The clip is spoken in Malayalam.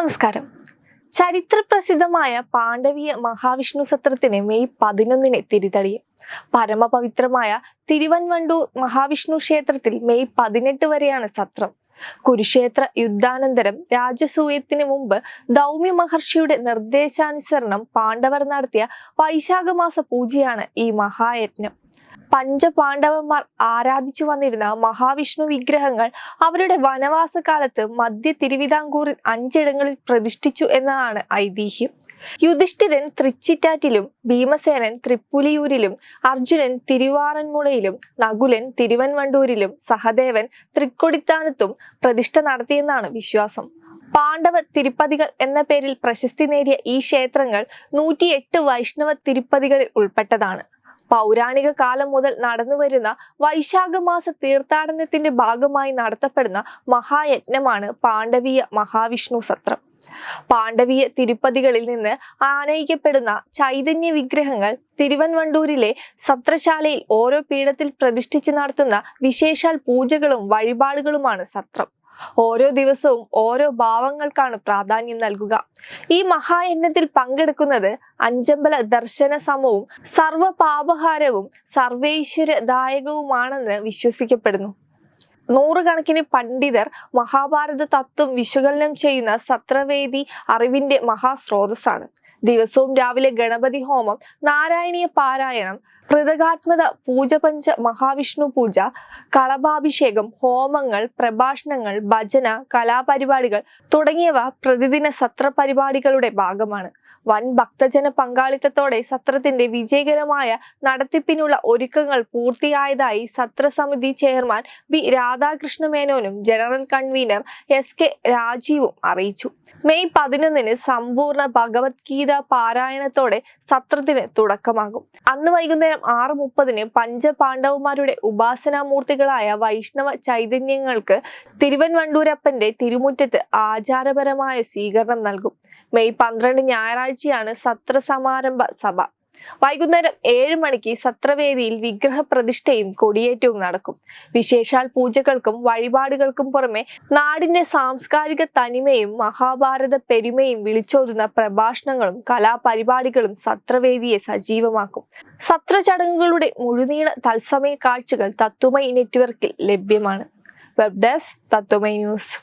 നമസ്കാരം. ചരിത്രപ്രസിദ്ധമായ പാണ്ഡവീയ മഹാവിഷ്ണു സത്രത്തിന് മെയ് പതിനൊന്നിന് തിരിതടിയും. പരമപവിത്രമായ തിരുവൻവണ്ടൂർ മഹാവിഷ്ണു ക്ഷേത്രത്തിൽ മെയ് പതിനെട്ട് വരെയാണ് സത്രം. കുരുക്ഷേത്ര യുദ്ധാനന്തരം രാജസൂയത്തിന് മുമ്പ് ദൗമ്യ മഹർഷിയുടെ നിർദ്ദേശാനുസരണം പാണ്ഡവർ നടത്തിയ വൈശാഖമാസ പൂജയാണ് ഈ മഹായജ്ഞം. പഞ്ചപാണ്ഡവന്മാർ ആരാധിച്ചു വന്നിരുന്ന മഹാവിഷ്ണു വിഗ്രഹങ്ങൾ അവരുടെ വനവാസ കാലത്ത് മധ്യ തിരുവിതാംകൂറിൽ അഞ്ചിടങ്ങളിൽ പ്രതിഷ്ഠിച്ചു എന്നതാണ് ഐതിഹ്യം. യുധിഷ്ഠിരൻ തൃച്ചിറ്റാറ്റിലും ഭീമസേനൻ തൃപ്പുലിയൂരിലും അർജുനൻ തിരുവാറന്മുളയിലും നകുലൻ തിരുവൻവണ്ടൂരിലും സഹദേവൻ തൃക്കൊടിത്താനത്തും പ്രതിഷ്ഠ നടത്തിയെന്നാണ് വിശ്വാസം. പാണ്ഡവ തിരുപ്പതികൾ എന്ന പേരിൽ പ്രശസ്തി നേടിയ ഈ ക്ഷേത്രങ്ങൾ നൂറ്റിയെട്ട് വൈഷ്ണവ തിരുപ്പതികളിൽ ഉൾപ്പെട്ടതാണ്. പൗരാണിക കാലം മുതൽ നടന്നുവരുന്ന വൈശാഖമാസ തീർത്ഥാടനത്തിന്റെ ഭാഗമായി നടത്തപ്പെടുന്ന മഹായജ്ഞമാണ് പാണ്ഡവീയ മഹാവിഷ്ണു സത്രം. പാണ്ഡവീയ തിരുപ്പതികളിൽ നിന്ന് ആനയിക്കപ്പെടുന്ന ചൈതന്യ വിഗ്രഹങ്ങൾ തിരുവൻവണ്ടൂരിലെ സത്രശാലയിൽ ഓരോ പീഠത്തിൽ പ്രതിഷ്ഠിച്ച് നടത്തുന്ന വിശേഷാൽ പൂജകളും വഴിപാടുകളുമാണ് സത്രം. ഓരോ ദിവസവും ഓരോ ഭാവങ്ങൾക്കാണ് പ്രാധാന്യം നൽകുക. ഈ മഹായജ്ഞത്തിൽ പങ്കെടുക്കുന്നത് അഞ്ചമ്പല ദർശന സമവും സർവ പാപഹാരവും സർവേശ്വരദായകവുമാണെന്ന് വിശ്വസിക്കപ്പെടുന്നു. നൂറുകണക്കിന് പണ്ഡിതർ മഹാഭാരത തത്വം വിശകലനം ചെയ്യുന്ന സത്രവേദി അറിവിന്റെ മഹാസ്രോതസ്സാണ്. ദിവസവും രാവിലെ ഗണപതി ഹോമം നാരായണീയ പാരായണം കൃതകാത്മത പൂജപഞ്ച മഹാവിഷ്ണു പൂജ കളഭാഭിഷേകം ഹോമങ്ങൾ പ്രഭാഷണങ്ങൾ ഭജന കലാപരിപാടികൾ തുടങ്ങിയവ പ്രതിദിന സത്ര പരിപാടികളുടെ ഭാഗമാണ്. വൻ ഭക്തജന പങ്കാളിത്തത്തോടെ സത്രത്തിന്റെ വിജയകരമായ നടത്തിപ്പിനുള്ള ഒരുക്കങ്ങൾ പൂർത്തിയായതായി സത്രസമിതി ചെയർമാൻ ബി രാധാകൃഷ്ണ മേനോനും ജനറൽ കൺവീനർ എസ് കെ രാജീവും അറിയിച്ചു. മെയ് പതിനൊന്നിന് സമ്പൂർണ ഭഗവത്ഗീത പാരായണത്തോടെ സത്രത്തിന് തുടക്കമാകും. അന്ന് വൈകുന്നേരം ആറ് മുപ്പതിന് പഞ്ചപാണ്ഡവന്മാരുടെ ഉപാസനാമൂർത്തികളായ വൈഷ്ണവ ചൈതന്യങ്ങൾക്ക് തിരുവൻവണ്ടൂരപ്പന്റെ തിരുമുറ്റത്ത് ആചാരപരമായ സ്വീകരണം നൽകും. മെയ് പന്ത്രണ്ട് ഞായറാഴ്ചയാണ് സത്രസമാരംഭ സഭ. വൈകുന്നേരം ഏഴ് മണിക്ക് സത്രവേദിയിൽ വിഗ്രഹ പ്രതിഷ്ഠയും കൊടിയേറ്റവും നടക്കും. വിശേഷാൽ പൂജകൾക്കും വഴിപാടുകൾക്കും പുറമെ നാടിന്റെ സാംസ്കാരിക തനിമയും മഹാഭാരത പെരുമയും വിളിച്ചോതുന്ന പ്രഭാഷണങ്ങളും കലാപരിപാടികളും സത്രവേദിയെ സജീവമാക്കും. സത്ര ചടങ്ങുകളുടെ മുഴുനീള തത്സമയ കാഴ്ചകൾ തത്വമൈ നെറ്റ്വർക്കിൽ ലഭ്യമാണ്. Web desk Tatwamayi news.